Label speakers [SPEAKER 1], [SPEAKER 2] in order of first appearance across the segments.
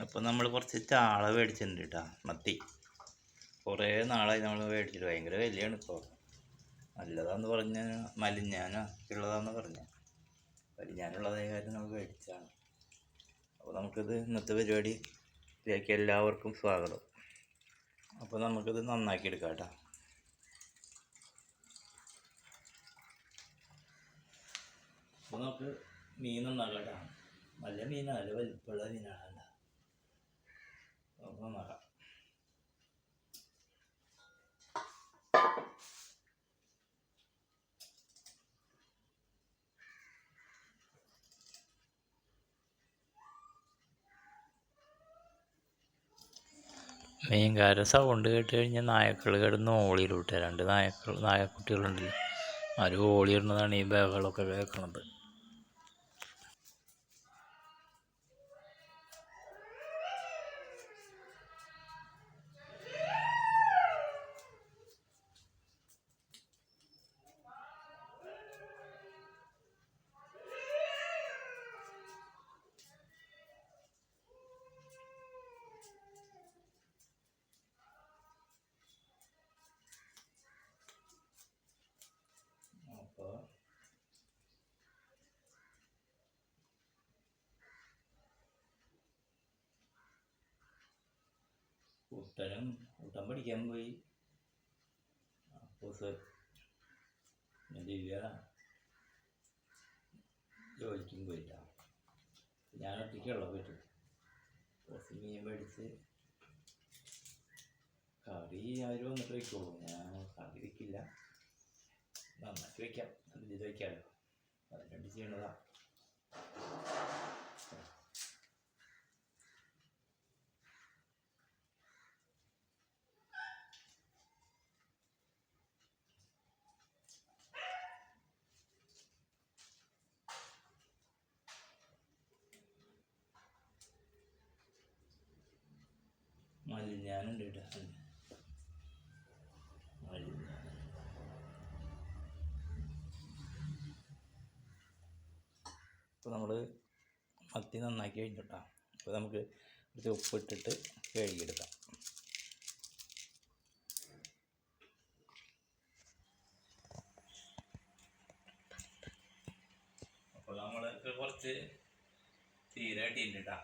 [SPEAKER 1] അപ്പോൾ നമ്മൾ കുറച്ച് ചാള മേടിച്ചിട്ടുണ്ട് കേട്ടോ മത്തി. കുറേ നാളായി നമ്മൾ മേടിച്ചിട്ട് ഭയങ്കര വിലയാണ് ഇപ്പോൾ നല്ലതാന്ന് പറഞ്ഞ മലിഞ്ഞാനോ ഉള്ളതാന്ന് പറഞ്ഞ. മലിഞ്ഞാനുള്ളതായ കാര്യം നമ്മൾ മേടിച്ചാണ് അപ്പോൾ നമുക്കിത് ഇന്നത്തെ പരിപാടി ഇതിലേക്ക് എല്ലാവർക്കും സ്വാഗതം. അപ്പോൾ നമുക്കിത് നന്നാക്കി എടുക്കാം കേട്ടോ അപ്പോൾ നമുക്ക് മീൻ നന്നാക്കാം കേട്ടോ നല്ല മീനാണ് നല്ല വലിപ്പമുള്ള മീനാണ് നമുക്ക് നന്നാക്കാം മീൻകാരുടെ സൗണ്ട് കേട്ട് കഴിഞ്ഞാൽ നായക്കൾ കിടന്ന് ഓളിയിലൂട്ടെ രണ്ട് നായക്കൾ നായക്കുട്ടികളുണ്ടല്ലോ. അവർ ഓളിയിടുന്നതാണ് ഈ ബഹളമൊക്കെ കേൾക്കണത് അപ്പോൾ കുട്ടനും കൂട്ടൻ പഠിക്കാൻ പോയി. അപ്പോൾ സർ ദിവ്യ ജോലിക്കും പോയില്ല ഞാൻ ഒറ്റയ്ക്കുള്ള വീട്ടിൽ കുറച്ച് മീൻ മേടിച്ച് കറി അവർ വന്നിട്ട് വയ്ക്കുള്ളൂ ഞാൻ കറി വയ്ക്കില്ല നന്നാക്കി വയ്ക്കാം നല്ല ചെയ്ത് വയ്ക്കാമല്ലോ അതിന് വേണ്ടി മലിഞ്ഞാനുണ്ട് കേട്ടോ. മലിഞ്ഞാൻ ഇപ്പോൾ നമ്മൾ മത്തി നന്നാക്കി കഴിഞ്ഞിട്ടാ അപ്പോൾ നമുക്ക് കുറച്ച് ഉപ്പിട്ടിട്ട് കഴുകിയെടുക്കാം. അപ്പോൾ നമ്മൾ കുറച്ച് തീരെ കിട്ടിയിട്ടാ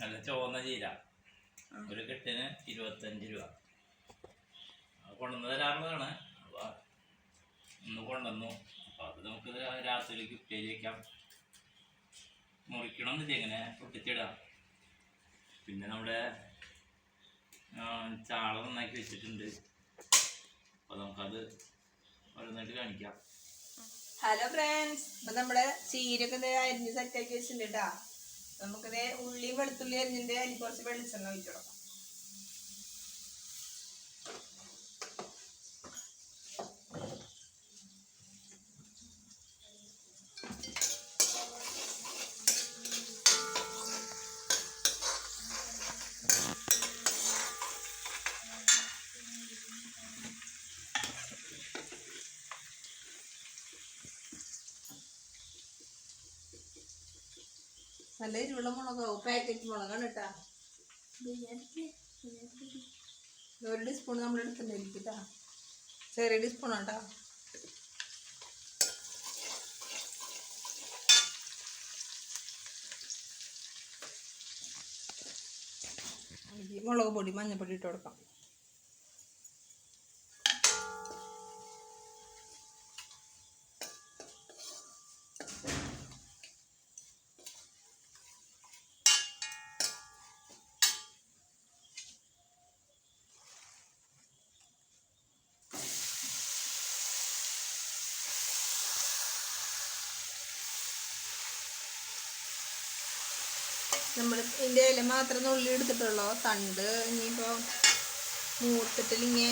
[SPEAKER 1] നല്ല ചുവന്ന ചീര. ഒരു കെട്ടിന് ഇരുപത്തഞ്ച് രൂപ. കൊണ്ടുവന്ന് തരാറുള്ളതാണ് അപ്പോൾ ഇന്ന് കൊണ്ടുവന്നു. അപ്പോൾ അത് നമുക്ക് രാത്രിയിലേക്ക് ഉപ്പേരി വയ്ക്കാം മുറിക്കണമെന്നില്ല ഇങ്ങനെ പൊട്ടിച്ചിടാം. പിന്നെ നമ്മുടെ ചാള നന്നാക്കി വെച്ചിട്ടുണ്ട്. അപ്പോൾ നമുക്കത് ഓരോന്നായിട്ട് കാണിക്കാം.
[SPEAKER 2] ഹലോ ഫ്രണ്ട്സ് അപ്പം നമ്മുടെ ചീരൊക്കെ അരിഞ്ഞ് സെറ്റാക്കി വെച്ചിട്ടുണ്ട് കേട്ടാ നമുക്കിത് ഉള്ളിയും വെളുത്തുള്ളി അരിഞ്ഞിട്ട് അതിൽ കുറച്ച് വെളിച്ചെണ്ണ ഒഴിച്ചു കൊടുക്കാം. നല്ല എരിവുള്ള മുളകോ പാക്കറ്റ് മുളകാണ് കേട്ടാ ഒരു ടീസ്പൂൺ നമ്മൾ എടുത്തിട്ടുണ്ടായിരിക്കും കേട്ടാ ചെറിയ ടീസ്പൂൺ കേട്ടാ മുളക് പൊടി മഞ്ഞപ്പൊടി ഇട്ട് കൊടുക്കാം നമ്മൾ ഇല ഉള്ളി നുള്ളി എടുത്തിട്ടുള്ളൂ. തണ്ട് ഇനിയിപ്പോൾ മൂത്തിട്ടില്ലെങ്കിൽ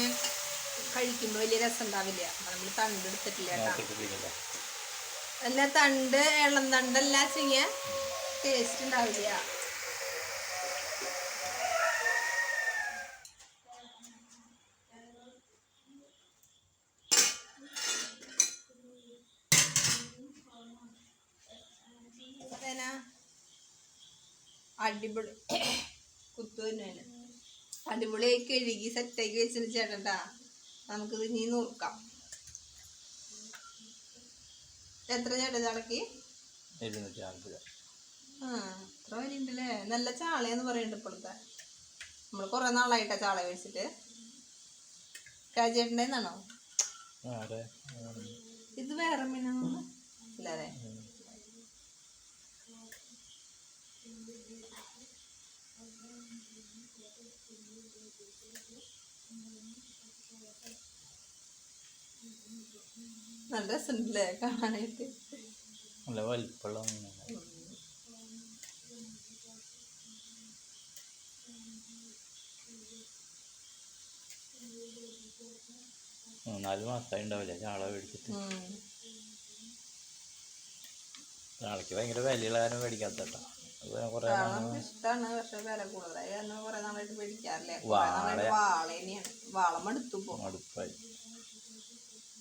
[SPEAKER 2] കഴിക്കുമ്പോൾ വലിയ രസം ഉണ്ടാവില്ല നമ്മൾ തണ്ട് എടുത്തിട്ടില്ല കേട്ടോ.
[SPEAKER 1] തണ്ട്
[SPEAKER 2] അല്ല തണ്ട് ഇളം തണ്ടല്ല ചെയ്യാൻ ടേസ്റ്റ് ഉണ്ടാവില്ല. അടിപൊളി. അടിപൊളിയായി കഴുകി സെറ്റാക്കി വെച്ചിട്ട് ചേട്ടട്ടാ നമുക്കിത് ഇനി നോക്കാം. എത്ര ചേട്ടാ ചാളക്ക് ആ എത്ര വരെ നല്ല ചാളയെന്ന് പറയുന്നുണ്ട് ഇപ്പോഴത്തെ. നമ്മൾ കുറെ നാളായിട്ടാ ചാള കഴിച്ചിട്ട്. രാജേട്ടന്റെ
[SPEAKER 1] എന്നാണോ
[SPEAKER 2] ഇത് വേറെ മീനാണോ? ഇല്ലാതെ നല്ല രസമുണ്ടല്ലേ കാണാനായിട്ട്?
[SPEAKER 1] നല്ല വലിപ്പമുള്ള മൂന്നാൽ മാസമായി ഉണ്ടാവില്ല. ചാള മേടിച്ചിട്ട്. ചാളയ്ക്ക് ഭയങ്കര വിലയുള്ള കാരണം മേടിക്കാത്ത കേട്ടോ അത് കുറേ
[SPEAKER 2] ചാള നമുക്ക് ഇഷ്ടാണ് പക്ഷെ വില കൂടുതലായി. കാരണം കുറെ നാളായിട്ട് മേടിക്കാറില്ലേ? കുറെ
[SPEAKER 1] വാള.
[SPEAKER 2] വാള തന്നെയാണ് വാള മടുത്തു പോ
[SPEAKER 1] മടുപ്പായി.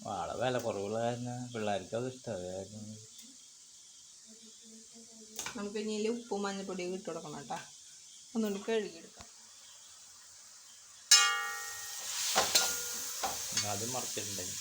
[SPEAKER 1] വാള വില കുറവുള്ള കാരണം പിള്ളേർക്ക് അത് ഇഷ്ടമായിരുന്നു
[SPEAKER 2] നമുക്ക് ഇനി ഉപ്പും മഞ്ഞപ്പൊടിയും ഇട്ട് കൊടുക്കണം കേട്ടോ. ഒന്നുകൊണ്ട് കഴുകിയെടുക്കാം.
[SPEAKER 1] അത് മറച്ചിട്ടുണ്ടെങ്കിൽ.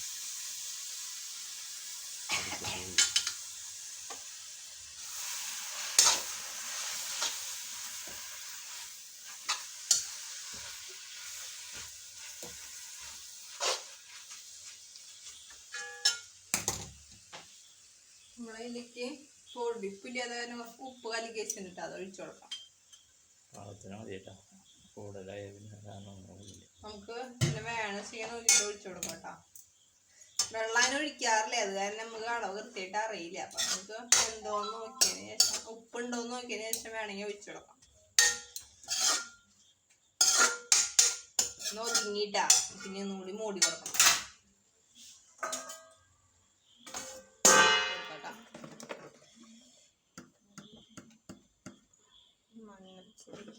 [SPEAKER 2] നമ്മളതിലേക്ക് പൊടിപ്പില്ലാതെ കാരണം കുറച്ച് ഉപ്പ് കലക്കി വെച്ചിട്ട് അത് ഒഴിച്ചു കൊടുക്കാം.
[SPEAKER 1] പാകത്തിന് മതി കേട്ടോ. കൂടുതലായ പിന്നെ കാരണം ഒന്നുമില്ല
[SPEAKER 2] നമുക്ക് പിന്നെ വേണം ചെയ്യണം ഒഴിച്ച് ഒഴിച്ചു കൊടുക്കാം കേട്ടോ. വെള്ളം അതിന് ഒഴിക്കാറില്ല? അത് കാരണം നമുക്ക് അളവ് കൃത്യമായിട്ട് അറിയില്ല. അപ്പൊ നമുക്ക് എന്തോന്ന് നോക്കിയതിന് ശേഷം ഉപ്പുണ്ടോന്ന് നോക്കിയതിന് ശേഷം വേണമെങ്കിൽ ഒഴിച്ചു കൊടുക്കാം. ഒന്ന് ഒതുങ്ങിയിട്ടാ. പിന്നെ ഒന്നുകൂടി മൂടി കൊടുക്കണം കൊടുക്കാം ട്ടോ. മഞ്ഞൾപ്പൊടി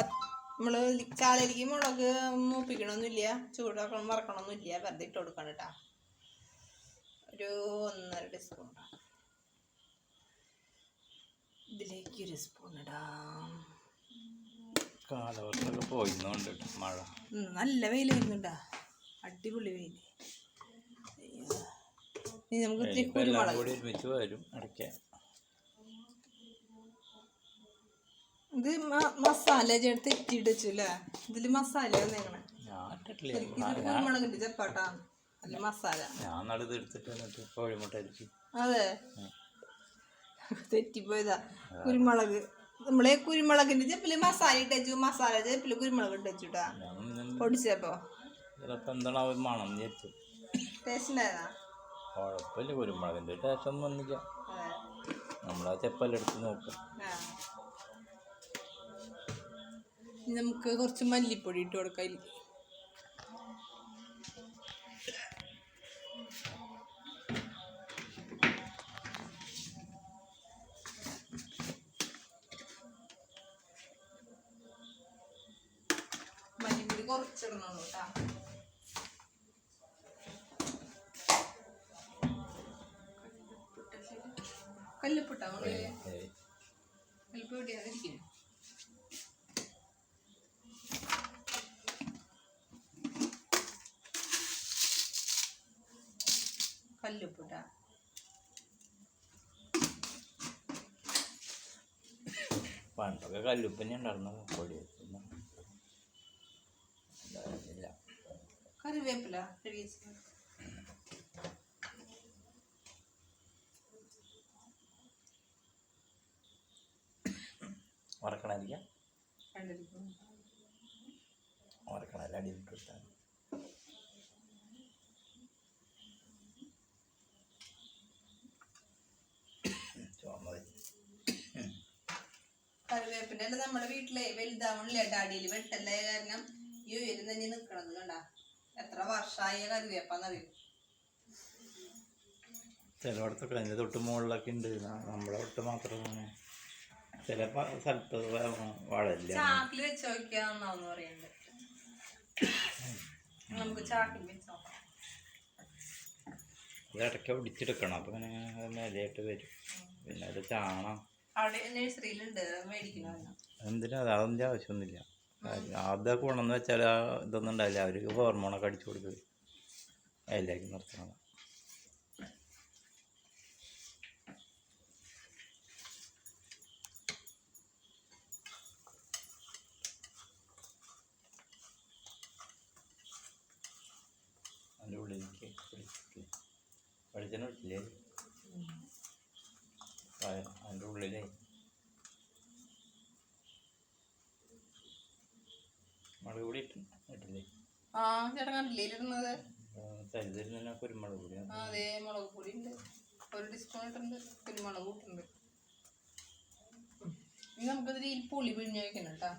[SPEAKER 2] നമ്മൾ കാളരിക്ക് മുളക് മൂപ്പിക്കണമൊന്നുമില്ല ചൂടാക്കണം വറക്കണമൊന്നുമില്ല വെറുതെ ഇട്ട് കൊടുക്കണം കേട്ടോ ഒരു ഒന്നര ടീസ്പൂൺ ഇതിലേക്ക് ഒരു സ്പൂൺ ഇടാം
[SPEAKER 1] കാലവർഷമൊക്കെ പോയിന്നുണ്ട് മഴ.
[SPEAKER 2] നല്ല നല്ല വരുന്നുണ്ടാ അടിപൊളി വെയിൽ നമുക്ക് ഇത്തിരി കുരുമുളക്
[SPEAKER 1] ഒരുമിച്ച് വരും ഇടയ്ക്ക്.
[SPEAKER 2] ഇത് മസാല ചേർത്ത് ഇട്ടിടിച്ചല്ലേ വെച്ചു അല്ലേ ഇതിൽ മസാല കുരുമുളകിന്റെ അല്ല മസാല.
[SPEAKER 1] ഞാൻ എടുത്തിട്ട്
[SPEAKER 2] അതെ. തെറ്റിപ്പോയതാ. കുരുമുളക്. നമ്മളെ കുരുമുളകിന്റെ ചെപ്പിൽ മസാല ഇട്ടു മസാല ചെപ്പിൽ കുരുമുളക് ഇട്ട് വെച്ചുട്ടാ
[SPEAKER 1] ഞാൻ
[SPEAKER 2] പൊടിച്ചപ്പോ
[SPEAKER 1] മണം
[SPEAKER 2] ഉണ്ടായിരുന്നാ
[SPEAKER 1] കുഴപ്പമില്ല. കുരുമുളകിന്റെ ടേസ്റ്റ് ഒന്നും വന്നില്ല. നമ്മളാ ചെപ്പലെടുത്ത് നോക്കാം.
[SPEAKER 2] നമുക്ക് കുറച്ച് മല്ലിപ്പൊടി ഇട്ട് കൊടുക്കാം. മല്ലിപ്പൊടി കുറച്ചിടണം കേട്ടോ കല്ലുപ്പിട്ടാ. കല്ലുപ്പ് എവിടെയാണ് കല്ലുപ്പിട്ടാ
[SPEAKER 1] പണ്ടൊക്കെ കല്ലുപ്പന്നെ ഉണ്ടായിരുന്നു പൊടി ഉണ്ടായിരുന്നില്ല.
[SPEAKER 2] കറിവേപ്പില.
[SPEAKER 1] വറക്കണമായിരിക്കാം
[SPEAKER 2] കണ്ടിരിക്കുന്നു.
[SPEAKER 1] അടിയിൽ കിട്ടാൻ
[SPEAKER 2] കറിവേപ്പിന്റെ അല്ല നമ്മുടെ വീട്ടിലെ വലുതാവണില്ല അടിയിൽ വെട്ടല്ലേ കാരണം ഈ ഉയരം തന്നെ നിക്കണത് കണ്ട. എത്ര വർഷമായ കറിവേപ്പാന്നറിയും?
[SPEAKER 1] ചിലയിടത്തൊക്കെ അതിന്റെ തൊട്ട് മുകളിലൊക്കെ ഉണ്ട്. നമ്മുടെ തൊട്ട് മാത്രം ചില സ്ഥലത്ത് വളരില്ല.
[SPEAKER 2] ചാക്കിൽ വെച്ച് നോക്കിയാന്നാന്ന് പറയുന്നത് നമുക്ക് ചാക്കിൽ വെച്ച് നോക്കാം.
[SPEAKER 1] ഇടയ്ക്ക് ഒടിച്ചെടുക്കണം അപ്പം ഇങ്ങനെ മേലെയായിട്ട് വരും. പിന്നെ അത് ചാണം
[SPEAKER 2] അവിടെ നഴ്സറിയിലുണ്ട് മേടിക്കണോ
[SPEAKER 1] എന്തിനാ? അത് അതിന്റെ ആവശ്യമൊന്നുമില്ല. അതൊക്കെ ഗുണമെന്ന് വെച്ചാൽ ആ ഇതൊന്നും ഉണ്ടാവില്ല. അവർക്ക് ഹോർമോണൊക്കെ അടിച്ചു കൊടുക്കുക അതിലേക്ക് നിർത്തണം അതിന്റെ ഉള്ളിലേക്ക് വെളിച്ചെണ്ണ അതിന്റെ ഉള്ളിലേ മുളക് പൊടി ഇട്ടില്ലേ?
[SPEAKER 2] ആ ചേട്ടൻ കണ്ടില്ലേ ഇരുന്നത്
[SPEAKER 1] കുരുമുളക് പൊടി.
[SPEAKER 2] അതെ മുളക് പൊടി ഉണ്ട് ഒരു ടീസ്പൂൺ ഇട്ടുണ്ട് കുരുമുളക് ഇട്ടുണ്ട് ഇനി നമുക്കതിൽ ഈ പുളി പിഴിഞ്ഞ് വെക്കണം കേട്ടോ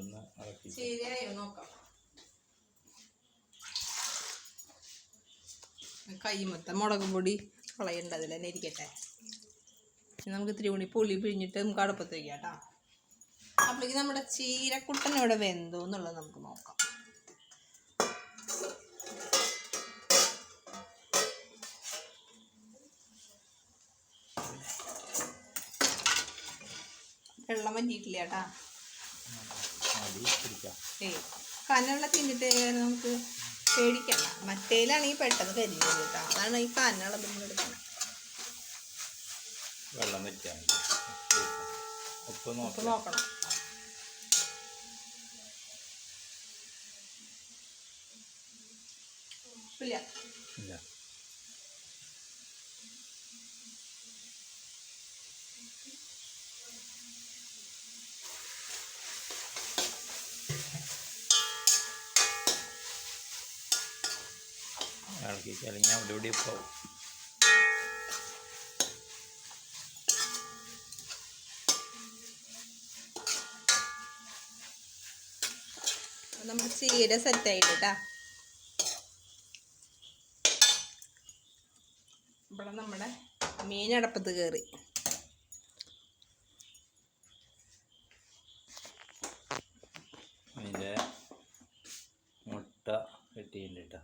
[SPEAKER 1] ഒന്ന് ഇളക്കി
[SPEAKER 2] ശരിയായോ നോക്കാം. കൈമത്തെ മുളക് പൊടി കളയണ്ട അതിൽ തന്നെ ഇരിക്കട്ടെ. നമുക്ക് ഇത്തിരി കൂടി പുളി പിഴിഞ്ഞിട്ട് നമുക്ക് അടുപ്പത്ത് വയ്ക്കാം കേട്ടോ. അപ്പോഴേക്ക് നമ്മുടെ ചീരക്കുട്ടൻ ഇവിടെ വെന്തോ എന്നുള്ളത് നമുക്ക് നോക്കാം. വെള്ളം വറ്റിയിട്ടില്ല കേട്ടാ. ഏ കനുള്ള തിന്നിട്ട് നമുക്ക് പേടിക്കണ്ട. മറ്റേലാണെങ്കിൽ പെട്ടെന്ന് കരിഞ്ഞു കേട്ടോ. അതാണ് ഈ കനുള്ള നമ്മൾ എടുക്കണം
[SPEAKER 1] വെള്ളം മതി ഉപ്പ്
[SPEAKER 2] നോക്കണം. ഉപ്പില്ല.
[SPEAKER 1] ഇല്ല. ഇളക്കി അവിടെ ഇവിടെ പോവും
[SPEAKER 2] നമ്മുടെ ചീര സെറ്റ് ആയിട്ട് കേട്ടാ ഇവിടെ നമ്മുടെ മീൻ അടപ്പത്ത് കയറി
[SPEAKER 1] അതിന്റെ മുട്ട കിട്ടിയിട്ടുണ്ട് കേട്ടോ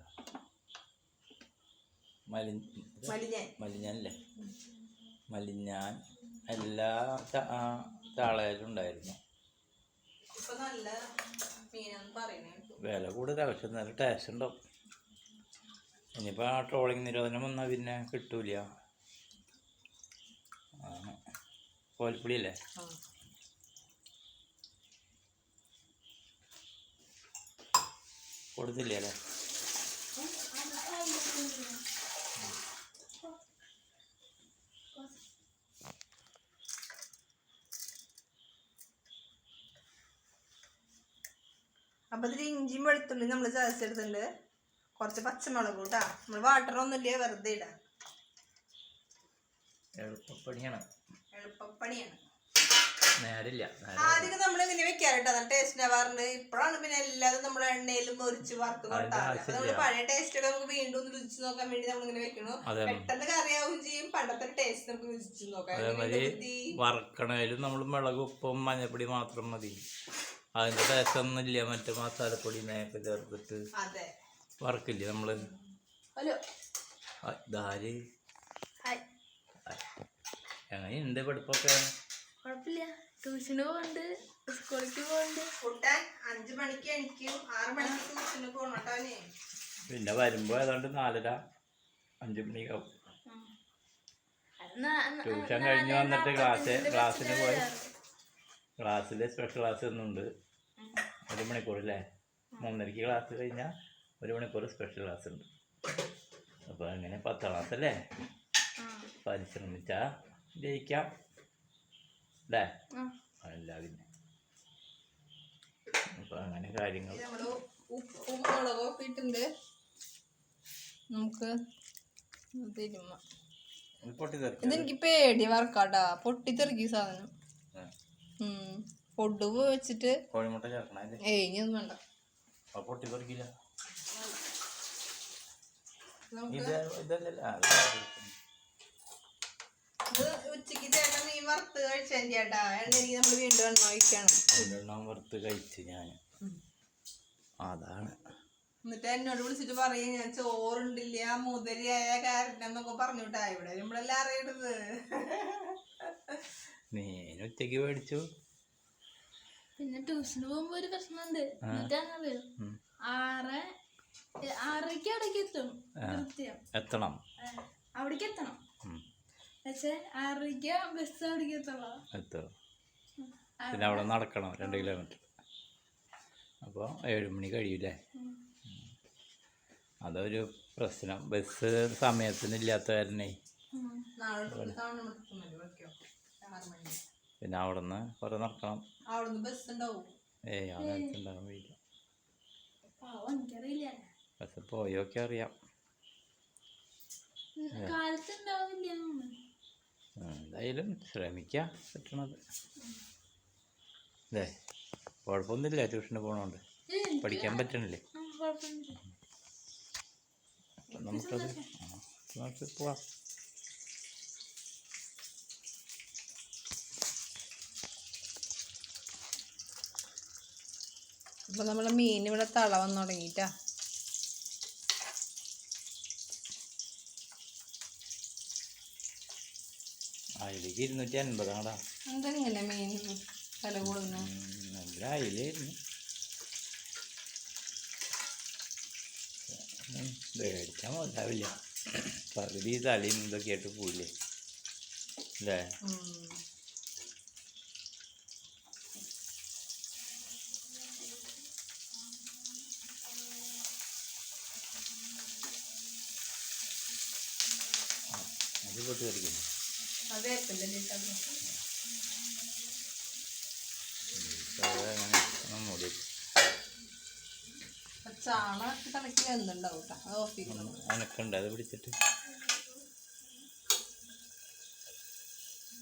[SPEAKER 1] മലി
[SPEAKER 2] വലിഞ്ഞാൻ
[SPEAKER 1] മലിഞ്ഞാനല്ലേ മലിഞ്ഞാൻ എല്ലാ ചാളയിലും ഉണ്ടായിരുന്നു
[SPEAKER 2] ഇപ്പൊ നല്ല മീനാന്ന് പറയണേ
[SPEAKER 1] വില കൂടുതൽ പക്ഷെ നല്ല ടേസ്റ്റ് ഉണ്ടാവും. ഇനിയിപ്പോൾ ആ ട്രോളിങ് നിരോധനം വന്നാൽ പിന്നെ കിട്ടൂല കോൽപ്പുളി
[SPEAKER 2] അല്ലേ?
[SPEAKER 1] കൊടുത്തില്ലേ അല്ലേ?
[SPEAKER 2] അപ്പൊ ഇതിൽ ഇഞ്ചിയും വെളുത്തുള്ളി നമ്മൾ ചതച്ചെടുത്തിട്ടുണ്ട് കുറച്ച് പച്ചമുളക് കൂട്ടാ. നമ്മൾ വാട്ടറൊന്നുമില്ല വെറുതെ ഇടാം
[SPEAKER 1] എളുപ്പപ്പണിയാണ്.
[SPEAKER 2] എളുപ്പപ്പണിയാണ്.
[SPEAKER 1] നേരില്ല
[SPEAKER 2] ആദ്യമൊക്കെ നമ്മൾ ഇങ്ങനെ വെക്കാറുണ്ട് നല്ല ടേസ്റ്റ് ആവാറുണ്ട് ഇപ്പോഴാണ് പിന്നെ എല്ലാതും നമ്മൾ എണ്ണയിലും മുറിച്ച് വറുത്ത് കൊടുത്താറ് പഴയ ടേസ്റ്റ് ഒക്കെ നമുക്ക് വീണ്ടും ഒന്ന് രുചിച്ച് നോക്കാൻ വേണ്ടി നമ്മൾ ഇങ്ങനെ വെക്കണു പെട്ടെന്ന് കറിയാവുകയും ചെയ്യും. പണ്ടത്തെ ടേസ്റ്റ് നമുക്ക് രുചിച്ച് നോക്കാം
[SPEAKER 1] അതേമാതിരി. വറക്കണേലും നമ്മൾ മുളക് ഉപ്പും മഞ്ഞപ്പൊടി മാത്രം മതി. അതിന്റെ ടേസ്റ്റ് ഒന്നും ഇല്ല മറ്റേ മസാലപ്പൊടി നേരത്തെ ചേർത്തിട്ട്
[SPEAKER 2] അതെ.
[SPEAKER 1] വറക്കില്ലേ നമ്മൾ
[SPEAKER 3] ഹായ്.
[SPEAKER 1] എങ്ങനെയുണ്ട് പഠിപ്പൊക്കെ?
[SPEAKER 3] കുഴപ്പമില്ല. ട്യൂഷന് പോകുന്നുണ്ട് സ്കൂളിലേക്ക് പോകുന്നുണ്ട്
[SPEAKER 2] കൂട്ടാൻ അഞ്ചു മണിക്ക് എണിക്കും. ആറ് മണിക്ക് ട്യൂഷന് പോകണം
[SPEAKER 1] പിന്നെ വരുമ്പോ ഏതാണ്ട് നാലര അഞ്ചു
[SPEAKER 3] മണിക്കാവും
[SPEAKER 1] ട്യൂഷൻ കഴിഞ്ഞ് വന്നിട്ട് ക്ലാസ് ക്ലാസ്സിന് പോയി. ക്ലാസ്സിൽ സ്പെഷ്യൽ ക്ലാസ് ഒന്നുണ്ട് ഒരു മണിക്കൂർ അല്ലേ? മൂന്നരയ്ക്ക് ക്ലാസ് കഴിഞ്ഞാൽ ഒരു മണിക്കൂർ സ്പെഷ്യൽ ക്ലാസ് ഉണ്ട്. അപ്പോൾ അങ്ങനെ പത്താം ക്ലാസ് അല്ലേ?
[SPEAKER 3] ആ.
[SPEAKER 1] പരിശ്രമിച്ചാൽ ജയിക്കാം. അല്ലേ. അല്ല പിന്നെ. അപ്പോൾ അങ്ങനെ കാര്യങ്ങൾ
[SPEAKER 2] ഉപ്പും മുളകും ഇട്ടുണ്ട് നമുക്ക് തിരുമ്മ.
[SPEAKER 1] പൊട്ടി തെറിക്കും
[SPEAKER 2] ഇതെനിക്ക് പേടി വറക്കാട്ടാ പൊട്ടിത്തെറിക്കും സാധനം. ഉം. പൊടുവ് വെച്ചിട്ട്
[SPEAKER 1] കോഴിമുട്ട ചേർക്കണേ
[SPEAKER 2] ഏയ് ഇനിയൊന്നും വേണ്ട.
[SPEAKER 1] പൊട്ടി തെറിക്കില്ല
[SPEAKER 2] നമുക്ക്
[SPEAKER 1] ഇത് ഇതല്ലല്ലോ ആ, ഇത്
[SPEAKER 2] ഇത് ഉച്ചയ്ക്ക് ചേട്ടൻ മീൻ വറുത്ത് കഴിച്ചാൽ ചേട്ടാ എണ്ണയ്ക്ക് നമ്മൾ വീണ്ടും എണ്ണ ഒഴിക്കണം.
[SPEAKER 1] ഒരെണ്ണം വറുത്ത് കഴിച്ച് ഞാൻ അതാണ്.
[SPEAKER 2] എന്നിട്ട് എന്നോട് വിളിച്ചിട്ട് പറയും ഞാൻ ചോറുണ്ടില്ല മുതലിയായ കാരണം എന്നൊക്കെ പറഞ്ഞിട്ടാ. ഇവിടെ നമ്മളെല്ലാം അറിയണത്
[SPEAKER 1] മീൻ ഉച്ചയ്ക്ക് മേടിച്ചു
[SPEAKER 3] പിന്നെ ട്യൂഷന് പോകുമ്പോ ഒരു പ്രശ്നമുണ്ട്. എന്നിട്ടാണറിയോ
[SPEAKER 1] ഉം.
[SPEAKER 3] ആറ് ആറരയ്ക്ക് അവിടേക്ക് എത്തും കൃത്യം
[SPEAKER 1] എത്തണം.
[SPEAKER 3] അവിടേക്ക് എത്തണം. പക്ഷെ ആറരയ്ക്ക് ബസ് അവിടേക്ക് എത്തുള്ളൂ.
[SPEAKER 1] എത്തും. പിന്നെ അവിടെ നടക്കണം രണ്ട് കിലോമീറ്റർ. അപ്പോൾ ഏഴുമണി കഴിയൂലേ? അതൊരു പ്രശ്നം. ബസ് സമയത്തിന് ഇല്ലാത്ത കാരണേ പിന്നെ അവിടുന്ന് കുറെ നടക്കണം.
[SPEAKER 2] അവിടുന്ന് ബസ് ഉണ്ടാവും
[SPEAKER 1] ഏയ് ആ നേരത്ത് ഉണ്ടാകാൻ ബസ് പോയൊക്കെ അറിയാം. എന്തായാലും ശ്രമിക്കാം കിട്ടണത് അതെ കുഴപ്പമൊന്നുമില്ല ട്യൂഷന് പോകണോണ്ട്
[SPEAKER 3] എനിക്ക്
[SPEAKER 1] പഠിക്കാൻ പറ്റണില്ലേ?
[SPEAKER 3] ആ,
[SPEAKER 1] നമുക്കത് നമുക്ക് പോവാം.
[SPEAKER 2] ഇപ്പൊ നമ്മൾ മീൻ ഇവിടെ തള വന്നു തുടങ്ങിട്ടാ
[SPEAKER 1] അതിലേക്ക് ഇരുന്നൂറ്റി അൻപതാടാ
[SPEAKER 2] എന്തെങ്ങനെ മീൻ വില കൂടുന്നു?
[SPEAKER 1] നല്ല അയിലായിരുന്നു. ഉം, മേടിച്ചാൽ മുതലാവില്ല പകുതി തലയും ഇതൊക്കെ ആയിട്ട് പോയില്ലേ അല്ലേ അത് പൊട്ടി മൂടി. അനക്കുണ്ട് അത് പിടിച്ചിട്ട്.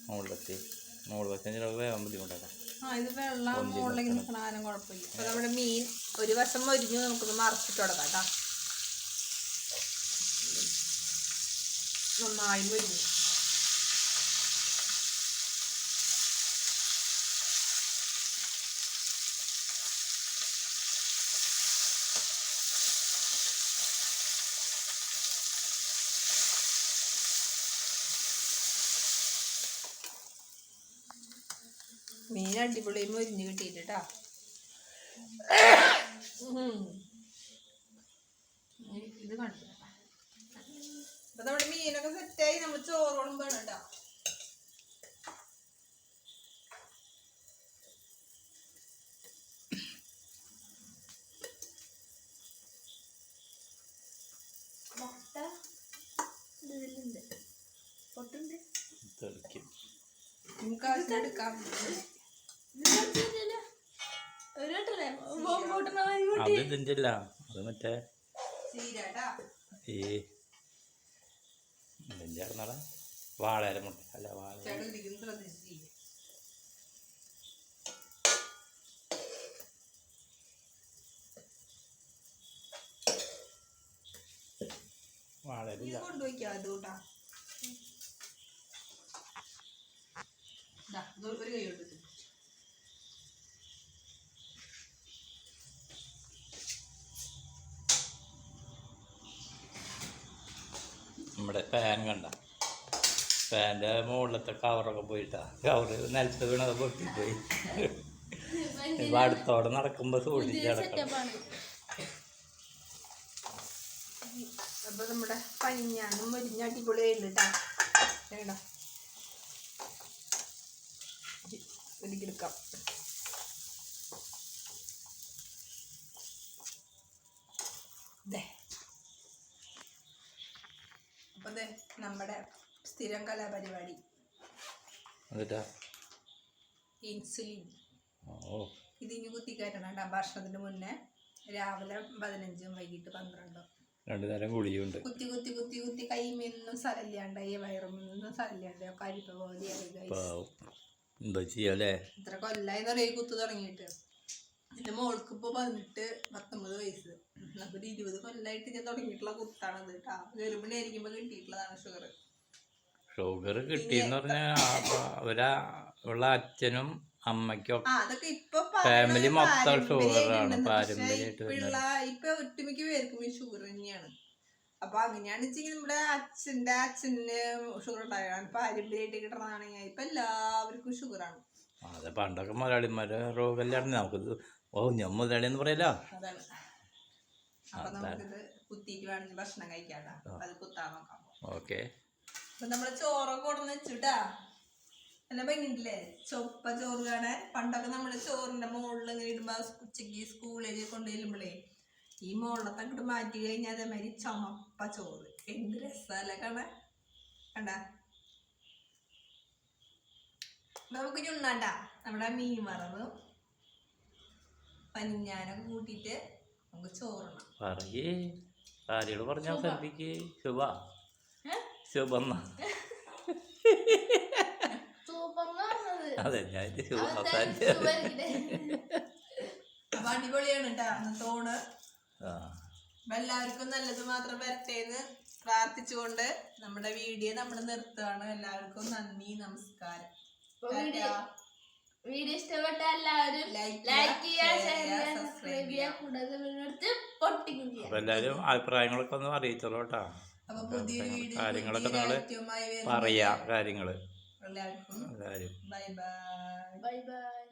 [SPEAKER 1] മുകളിലെത്തി. മുകളിൽ വെച്ചാൽ ചിലപ്പോൾ വേഗം ബുദ്ധിമുട്ടാക്കാം.
[SPEAKER 2] ഇത് വെള്ളം മുകളിലേക്ക് നിൽക്കണ. ആരും കുഴപ്പമില്ല. ഇപ്പൊ നമ്മുടെ മീൻ ഒരു വശം മൊരിഞ്ഞു നമുക്കൊന്ന് മറച്ചിട്ട് കൊടുക്കാം കേട്ടോ. നന്നായി മുരിഞ്ഞു മീൻ അടിപൊളി മൊരിഞ്ഞ് കിട്ടിയിട്ടാ ഇത് കണ്ടു? അപ്പൊ നമ്മുടെ മീനൊക്കെ സെറ്റായി നമ്മൾ ചോറോളും വേണം കേട്ടോ.
[SPEAKER 1] അത് ഇതിന്റെ അല്ല അത് മറ്റേ
[SPEAKER 2] ശരിയാട്ടാ
[SPEAKER 1] ഈ ഇതിന്റെ ആയിരുന്നാടാ മുട്ട അല്ല
[SPEAKER 2] ചെയ്യും
[SPEAKER 1] വാഴരില്ല
[SPEAKER 2] കൊണ്ടുപോയിക്കാം ഇത് ഒരു കൈ
[SPEAKER 1] നമ്മുടെ ഫാൻ കണ്ട. ഫാന്റെ മുകളിലത്തെ കവറൊക്കെ പോയിട്ടാ. കവറ് നിലത്ത് വീണത് പൊട്ടിപ്പോയി. ഇപ്പം അടുത്തോടെ നടക്കുമ്പോൾ സൂക്ഷിച്ച് കിടക്കണം
[SPEAKER 3] സെറ്റപ്പാണ്
[SPEAKER 2] അപ്പൊ നമ്മുടെ പനിഞ്ഞാനും മുരിഞ്ഞ അടിപൊളിയായിട്ടുണ്ട് കേട്ടാ വേണ്ട. ഒരിക്കെടുക്കാം ദേ. അപ്പൊ ദേ നമ്മുടെ സ്ഥിരം കലാപരിപാടി.
[SPEAKER 1] എന്നിട്ടാ?
[SPEAKER 2] ഇൻസുലിൻ.
[SPEAKER 1] ഓ.
[SPEAKER 2] ഇതിന് കുത്തിക്കയറ്റണം ഭക്ഷണത്തിന് മുന്നേ രാവിലെ പതിനഞ്ചും വൈകിട്ട് പന്ത്രണ്ടും.
[SPEAKER 1] രണ്ടു നേരം ഗുളിയുണ്ട്
[SPEAKER 2] കുത്തി കുത്തി കുത്തി കുത്തി കൈമൊന്നും സ്ഥലമില്ലാണ്ടായി ഈ സ്ഥലമില്ലാണ്ടായി ഒക്കെ അരിപ്പ പോലെയായി
[SPEAKER 1] എന്താ ചെയ്യാല്ലേ?
[SPEAKER 2] ഇത്ര കൊല്ലായി നിറയെ കുത്തു തുടങ്ങിയിട്ട്? എന്റെ മോൾക്ക് ഇപ്പോൾ പതിനെട്ട് പത്തൊമ്പത് വയസ്സ്. അപ്പോൾ ഒരു ഇരുപത് കൊല്ലായിട്ട് ഞാൻ തുടങ്ങിയിട്ടുള്ള കുത്താണത് കേട്ടോ. ഗർഭിണി ആയിരിക്കുമ്പോൾ കിട്ടിയിട്ടുള്ളതാണ് ഷുഗർ
[SPEAKER 1] ഷുഗർ കിട്ടിയെന്ന് പറഞ്ഞാൽ അവരാ ഉള്ള അച്ഛനും
[SPEAKER 2] അമ്മയ്ക്കും
[SPEAKER 1] Family മൊത്തം ഷുഗറാണ് ആണ്.
[SPEAKER 2] പാരമ്പര്യമായിട്ട് ഇപ്പൊ ഒട്ടുമിക്ക പേർക്കും ഈ ഷുഗർ തന്നെയാണ്. അപ്പൊ അങ്ങനെയാണ് വെച്ചെങ്കിൽ നമ്മുടെ അച്ഛന്റെ അച്ഛന് ഷുഗർ ഉണ്ടായാണ് പാരമ്പര്യമായിട്ട് കിട്ടണതാണെങ്കിൽ ഇപ്പൊ എല്ലാവർക്കും ഷുഗറാണ്.
[SPEAKER 1] അതെ പണ്ടൊക്കെ മലയാളിമാരെ റോഗല്ലാണ് നമുക്ക് ഓ ഞാൻ മുതലാളി എന്ന് പറയല്ലോ
[SPEAKER 2] അതാണ്. അപ്പൊ നമുക്കിത് കുത്തിയിട്ട് വേണമെങ്കിൽ ഭക്ഷണം കഴിക്കാം അത് കുത്താൻ നോക്കാം.
[SPEAKER 1] ഓക്കെ.
[SPEAKER 2] അപ്പൊ നമ്മൾ ചോറൊക്കെ കൊടുന്ന് വെച്ചിട്ടാ. എന്നെ ഭംഗിയില്ലേ ചൊപ്പ ചോറ് കാണാൻ പണ്ടൊക്കെ നമ്മൾ ചോറിന്റെ മുകളിൽ ഇങ്ങനെ ഇടുമ്പോ ഉച്ചയ്ക്ക് സ്കൂളിൽ കൊണ്ടുവരുമ്പോഴേ ഈ മുകളിലത്തെ അങ്ങോട്ട് മാറ്റി കഴിഞ്ഞാൽ അതേമാതിരി ചുമപ്പ ചോറ്. എന്ത് രസമല്ലേ കാണാൻ. കണ്ട? നമുക്ക് ചുണ്ണാണ്ട നമ്മുടെ മീൻ വറവ്. പനിഞ്ഞാനൊക്കെ കൂട്ടിയിട്ട് നമുക്ക് ചോറണം
[SPEAKER 1] പറയേ. ആരോട് പറഞ്ഞ ശ്രദ്ധിക്കേ. ശുഭ.
[SPEAKER 3] പറഞ്ഞത്
[SPEAKER 1] അതെ ഞാൻ
[SPEAKER 2] അടിപൊളിയാണ് എല്ലാവർക്കും നല്ലത് മാത്രം വരട്ടേന്ന് പ്രാർത്ഥിച്ചുകൊണ്ട് നമ്മുടെ വീഡിയോ നമ്മൾ നിർത്തുകയാണ് എല്ലാവർക്കും നന്ദി നമസ്കാരം.
[SPEAKER 3] വീഡിയോ ഇഷ്ടപ്പെട്ട എല്ലാവരും ലൈക്ക്
[SPEAKER 2] ചെയ്യുക,
[SPEAKER 3] സബ്സ്ക്രൈബ് ചെയ്യുക കൂടാതെ പൊട്ടിക്കും
[SPEAKER 1] എല്ലാവരും അഭിപ്രായങ്ങളൊക്കെ ഒന്ന് അറിയിച്ചോളൂ കേട്ടോ കാര്യങ്ങളൊക്കെ
[SPEAKER 2] ആക്റ്റീവുമായി
[SPEAKER 1] പറയാ കാര്യങ്ങൾ.
[SPEAKER 2] എല്ലാവർക്കും ബൈ ബൈ.
[SPEAKER 3] Bye bye.